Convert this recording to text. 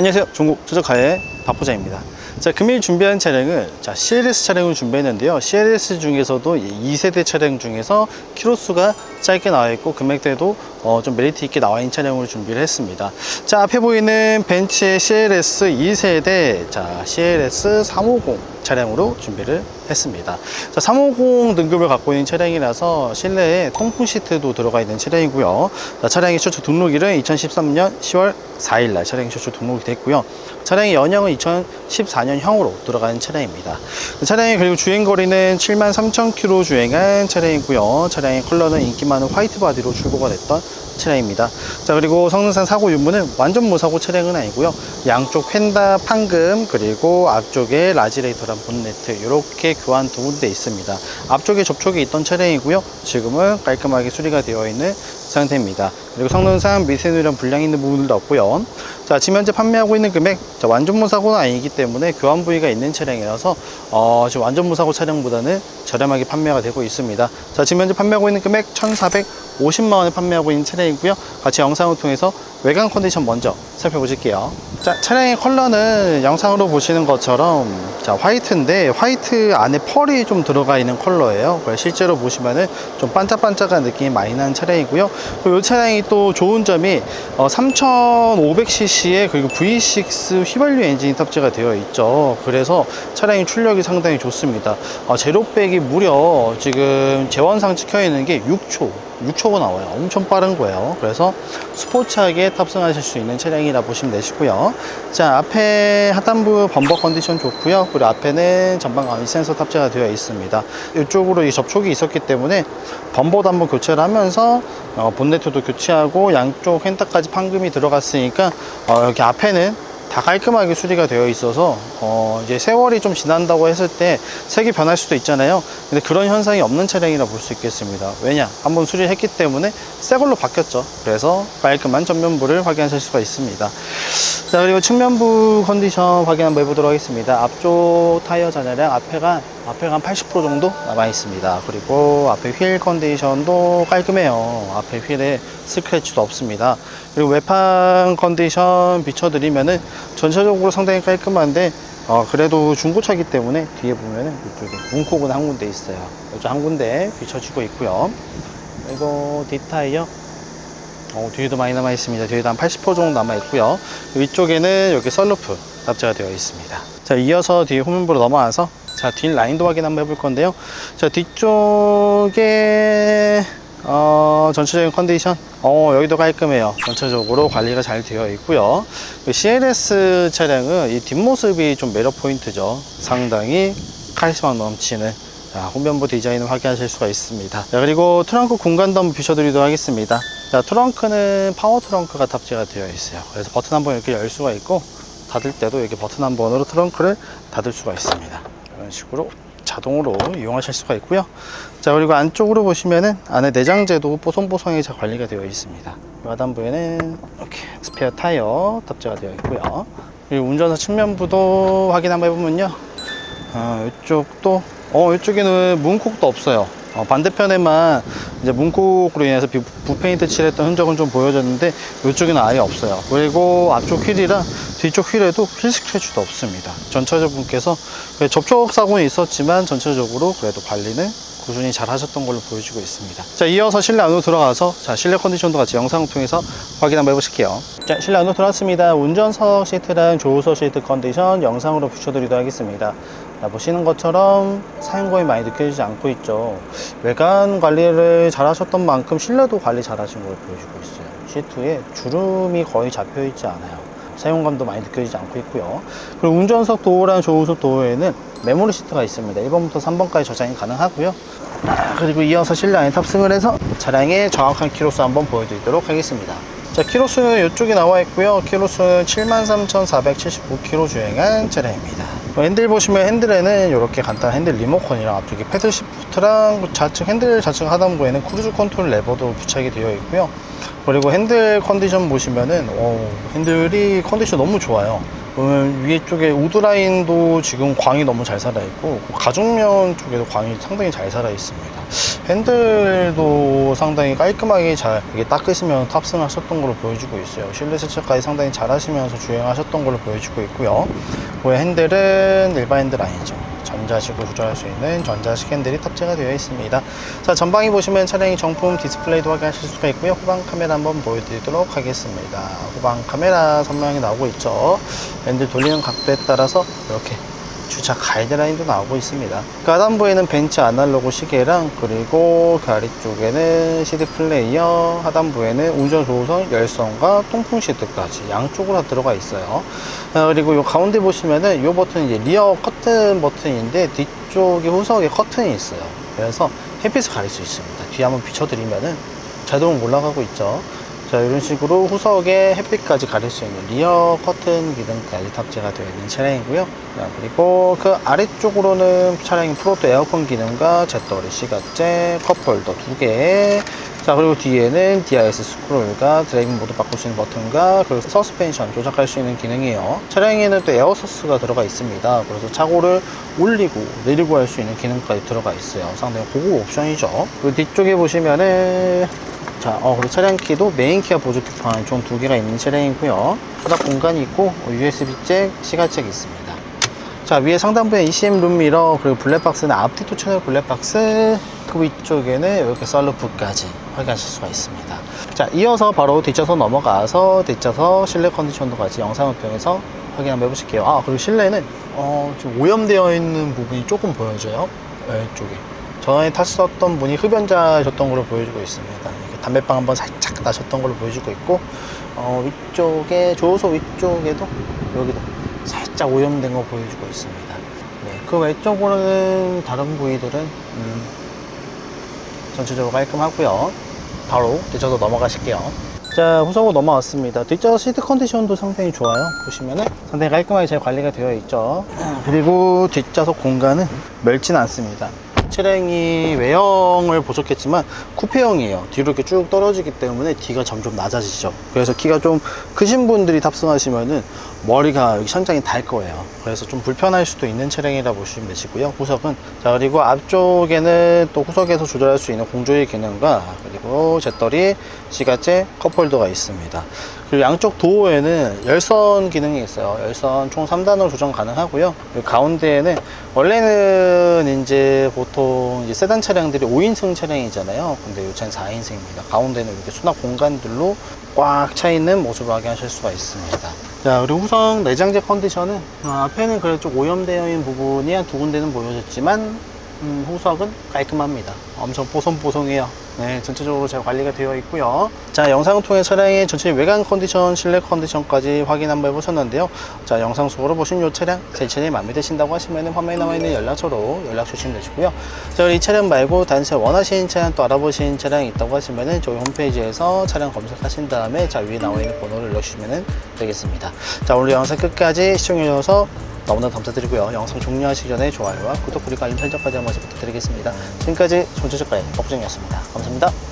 안녕하세요. 중국 조적가의 박보자입니다. 자, 금일 준비한 차량을 자, CLS 차량을 준비했는데요. CLS 중에서도 2세대 차량 중에서 키로수가 짧게 나와 있고 금액대도 어, 좀 메리트 있게 나와 있는 차량으로 준비를 했습니다. 자, 앞에 보이는 벤츠의 CLS 2세대 자, CLS 350 차량으로 준비를 했습니다. 자, 350 등급을 갖고 있는 차량이라서 실내에 통풍 시트도 들어가 있는 차량이고요. 자, 차량의 최초 등록일은 2013년 10월 4일 날 차량이 최초 등록이 됐고요. 차량의 연형은 2014년 형으로 들어가는 차량입니다. 차량의 그리고 주행 거리는 7만 3천 킬로 주행한 차량이고요. 차량의 컬러는 인기 많은 화이트 바디로 출고가 됐던 차량입니다. 자 그리고 성능상 사고 유무는 완전 무사고 차량은 아니고요. 양쪽 휀다 판금 그리고 앞쪽에 라지레이터랑 본네트 이렇게 교환 두 군데 있습니다. 앞쪽에 접촉이 있던 차량이고요. 지금은 깔끔하게 수리가 되어 있는 상태입니다. 그리고 성능상 미세누랑 불량 있는 부분들도 없고요. 자, 지금 현재 판매하고 있는 금액, 자, 완전 무 사고는 아니기 때문에 교환 부위가 있는 차량이라서, 어, 지금 완전 무 사고 차량보다는 저렴하게 판매가 되고 있습니다. 자, 지금 현재 판매하고 있는 금액 1,450만원에 판매하고 있는 차량이 고요. 같이 영상을 통해서 외관 컨디션 먼저 살펴보실게요. 자, 차량의 컬러는 영상으로 보시는 것처럼, 자, 화이트인데, 화이트 안에 펄이 좀 들어가 있는 컬러예요. 실제로 보시면은 좀 반짝반짝한 느낌이 많이 나는 차량이고요. 이 차량이 또 좋은 점이, 어, 3500cc에 그리고 V6 휘발유 엔진이 탑재가 되어 있죠. 그래서 차량의 출력이 상당히 좋습니다. 어, 제로백이 무려 지금 재원상 찍혀 있는 게 6초. 6초가 나와요. 엄청 빠른 거예요. 그래서 스포츠하게 탑승하실 수 있는 차량이라 보시면 되시고요. 자, 앞에 하단부 범버 컨디션 좋고요. 그리고 앞에는 전방 감지 센서 탑재가 되어 있습니다. 이쪽으로 이 접촉이 있었기 때문에 범버도 한번 교체를 하면서 어, 본네트도 교체하고 양쪽 펜타까지 판금이 들어갔으니까 어, 여기 앞에는 다 깔끔하게 수리가 되어 있어서 어 이제 세월이 좀 지난다고 했을 때 색이 변할 수도 있잖아요. 근데 그런 현상이 없는 차량이라 볼 수 있겠습니다. 왜냐? 한번 수리했기 때문에 새 걸로 바뀌었죠. 그래서 깔끔한 전면부를 확인하실 수가 있습니다 자 그리고 측면부 컨디션 확인 한번 해보도록 하겠습니다. 앞쪽 타이어 잔해량 앞에가 앞에가 한 80% 정도 남아 있습니다. 그리고 앞에 휠 컨디션도 깔끔해요. 앞에 휠에 스크래치도 없습니다. 그리고 외판 컨디션 비춰드리면은 전체적으로 상당히 깔끔한데 어, 그래도 중고차기 때문에 뒤에 보면은 이쪽에 문콕은 한 군데 있어요. 이쪽 한 군데 비춰지고 있고요. 그리고 뒷타이어 어, 뒤에도 많이 남아 있습니다. 뒤에도 한 80% 정도 남아 있고요. 위쪽에는 여기 썬루프 탑재가 되어 있습니다. 자, 이어서 뒤에 후면부로 넘어와서 자, 뒷 라인도 확인 한번 해볼 건데요. 자, 뒤쪽에 어, 전체적인 컨디션 어, 여기도 깔끔해요. 전체적으로 관리가 잘 되어 있고요. 그 CLS 차량은 이 뒷모습이 좀 매력 포인트죠. 상당히 카리스마 넘치는 자, 후면부 디자인을 확인하실 수가 있습니다. 자, 그리고 트렁크 공간도 한번 비춰드리도록 하겠습니다. 자, 트렁크는 파워 트렁크가 탑재가 되어 있어요. 그래서 버튼 한 번 이렇게 열 수가 있고, 닫을 때도 이렇게 버튼 한 번으로 트렁크를 닫을 수가 있습니다. 이런 식으로 자동으로 이용하실 수가 있고요. 자, 그리고 안쪽으로 보시면은 안에 내장재도 뽀송뽀송하게 잘 관리가 되어 있습니다. 하단부에는 이렇게 스페어 타이어 탑재가 되어 있고요. 그리고 운전석 측면부도 확인 한번 해보면요. 어, 이쪽도 어 이쪽에는 문콕도 없어요 어, 반대편에만 이제 문콕으로 인해서 비- 부페인트 칠했던 흔적은 좀 보여졌는데 이쪽에는 아예 없어요. 그리고 앞쪽 휠이랑 뒤쪽 휠에도 휠 스크래치도 없습니다. 전차주 분께서 접촉 사고는 있었지만 전체적으로 그래도 관리는 꾸준히 잘 하셨던 걸로 보여지고 있습니다. 자 이어서 실내 안으로 들어가서 자 실내 컨디션도 같이 영상을 통해서 확인 한번 해보실게요. 자 실내 안으로 들어왔습니다. 운전석 시트랑 조수석 시트 컨디션 영상으로 붙여드리도록 하겠습니다. 자, 보시는 것처럼 사용감이 많이 느껴지지 않고 있죠. 외관 관리를 잘 하셨던 만큼 실내도 관리 잘 하신 걸 보여주고 있어요. 시트에 주름이 거의 잡혀 있지 않아요. 사용감도 많이 느껴지지 않고 있고요. 그리고 운전석 도어랑 조우석 도어에는 메모리 시트가 있습니다. 1번부터 3번까지 저장이 가능하고요. 아, 그리고 이어서 실내 안에 탑승을 해서 차량의 정확한 키로수 한번 보여드리도록 하겠습니다. 자, 키로수는 이쪽에 나와 있고요. 키로수는 73,479km 주행한 차량입니다. 어, 핸들 보시면 핸들에는 이렇게 간단한 핸들 리모컨이랑 앞쪽에 패들 시프트랑 좌측 핸들 좌측 하단부에는 크루즈 컨트롤 레버도 부착이 되어 있고요. 그리고 핸들 컨디션 보시면은 오, 핸들이 컨디션 너무 좋아요. 보면 위에 쪽에 우드 라인도 지금 광이 너무 잘 살아 있고 가죽면 쪽에도 광이 상당히 잘 살아 있습니다. 핸들도 상당히 깔끔하게 잘 이게 닦으시면 탑승하셨던 걸로 보여주고 있어요. 실내 세차까지 상당히 잘 하시면서 주행하셨던 걸로 보여주고 있고요. 그 핸들은 일반 핸들 아니죠. 전자식으로 조절할 수 있는 전자식 핸들이 탑재가 되어 있습니다. 자, 전방에 보시면 차량이 정품 디스플레이도 확인하실 수가 있고요. 후방 카메라 한번 보여드리도록 하겠습니다. 후방 카메라 선명하게 나오고 있죠. 핸들 돌리는 각도에 따라서 이렇게 주차 가이드라인도 나오고 있습니다. 그 하단부에는 벤츠 아날로그 시계랑 그리고 그 아래쪽에는 CD 플레이어, 하단부에는 운전 조우선, 열선과 통풍 시트까지 양쪽으로 다 들어가 있어요. 아, 그리고 요 가운데 보시면은 요 버튼 이제 리어 커튼 버튼인데 뒤쪽에 후석에 커튼이 있어요. 그래서 햇빛을 가릴 수 있습니다. 뒤에 한번 비춰드리면은 자동으로 올라가고 있죠. 자, 이런 식으로 후석에 햇빛까지 가릴 수 있는 리어 커튼 기능까지 탑재가 되어 있는 차량이고요. 자, 그리고 그 아래쪽으로는 차량의 프로토 에어컨 기능과 잿더리 시각제, 컵홀더 두 개. 자, 그리고 뒤에는 DIS 스크롤과 드라이빙 모드 바꿀 수 있는 버튼과 그리고 서스펜션 조작할 수 있는 기능이에요. 차량에는 또 에어서스가 들어가 있습니다. 그래서 차고를 올리고 내리고 할 수 있는 기능까지 들어가 있어요. 상당히 고급 옵션이죠. 그리고 뒤쪽에 보시면은 자, 어, 그리고 차량 키도 메인 키와 보조 키판 총 두 개가 있는 차량이고요. 수납 공간이 있고 USB 잭, 시가잭이 있습니다. 자, 위에 상단부에 ECM 룸미러 그리고 블랙박스는 앞뒤 도 채널 블랙박스 그 위쪽에는 이렇게 썰루프까지 확인하실 수가 있습니다. 자, 이어서 바로 뒷좌석 넘어가서 뒷좌석 실내 컨디션도 같이 영상을 통해서 확인 한번 해보실게요. 아, 그리고 실내는 어, 좀 오염되어 있는 부분이 조금 보여져요. 왼쪽에. 전에 탔었던 분이 흡연자셨던 걸로 보여주고 있습니다. 담배빵 한번 살짝 나셨던 걸로 보여주고 있고, 어, 위쪽에, 조소 위쪽에도, 여기도 살짝 오염된 거 보여주고 있습니다. 네, 그 외적으로는 다른 부위들은, 음, 전체적으로 깔끔하고요 바로 뒷좌석 넘어가실게요. 자, 후석으로 넘어왔습니다. 뒷좌석 시트 컨디션도 상당히 좋아요. 보시면은 상당히 깔끔하게 잘 관리가 되어 있죠. 그리고 뒷좌석 공간은 넓지는 않습니다. 차량이 외형을 보셨겠지만 쿠페형이에요. 뒤로 이렇게 쭉 떨어지기 때문에 뒤가 점점 낮아지죠. 그래서 키가 좀 크신 분들이 탑승하시면은 머리가 여기 천장이 달 거예요. 그래서 좀 불편할 수도 있는 차량이라 보시면 되시고요. 후석은 자 그리고 앞쪽에는 또 후석에서 조절할 수 있는 공조의 기능과 그리고 잿더리, 시가제, 컵홀더가 있습니다. 그리고 양쪽 도어에는 열선 기능이 있어요. 열선 총 3단으로 조정 가능하고요. 가운데에는 원래는 이제 보통 이제 세단 차량들이 5인승 차량이잖아요. 근데 요 차는 4인승입니다. 가운데는 이렇게 수납 공간들로 꽉 차 있는 모습을 확인하실 수가 있습니다. 자, 그리고 후성 내장재 컨디션은 어, 앞에는 그래도 좀 오염되어 있는 부분이 한 두 군데는 보여졌지만 음, 후석은 깔끔합니다. 엄청 뽀송뽀송해요. 네, 전체적으로 잘 관리가 되어 있고요. 자, 영상을 통해 차량의 전체 외관 컨디션, 실내 컨디션까지 확인 한번 해보셨는데요. 자, 영상 속으로 보신 이 차량, 제 차량이 마음에 드신다고 하시면 화면에 나와 있는 연락처로 연락 주시면 되시고요. 자, 이 차량 말고 단체 원하시는 차량 또 알아보시는 차량이 있다고 하시면은 저희 홈페이지에서 차량 검색하신 다음에 자, 위에 나와 있는 번호를 눌러주시면 되겠습니다. 자, 오늘 영상 끝까지 시청해주셔서 너무나 감사드리고요. 영상 종료하시기 전에 좋아요와 구독 그리고 알림 설정까지 한 번씩 부탁드리겠습니다. 지금까지 전체적가의 박부정이었습니다. 감사합니다.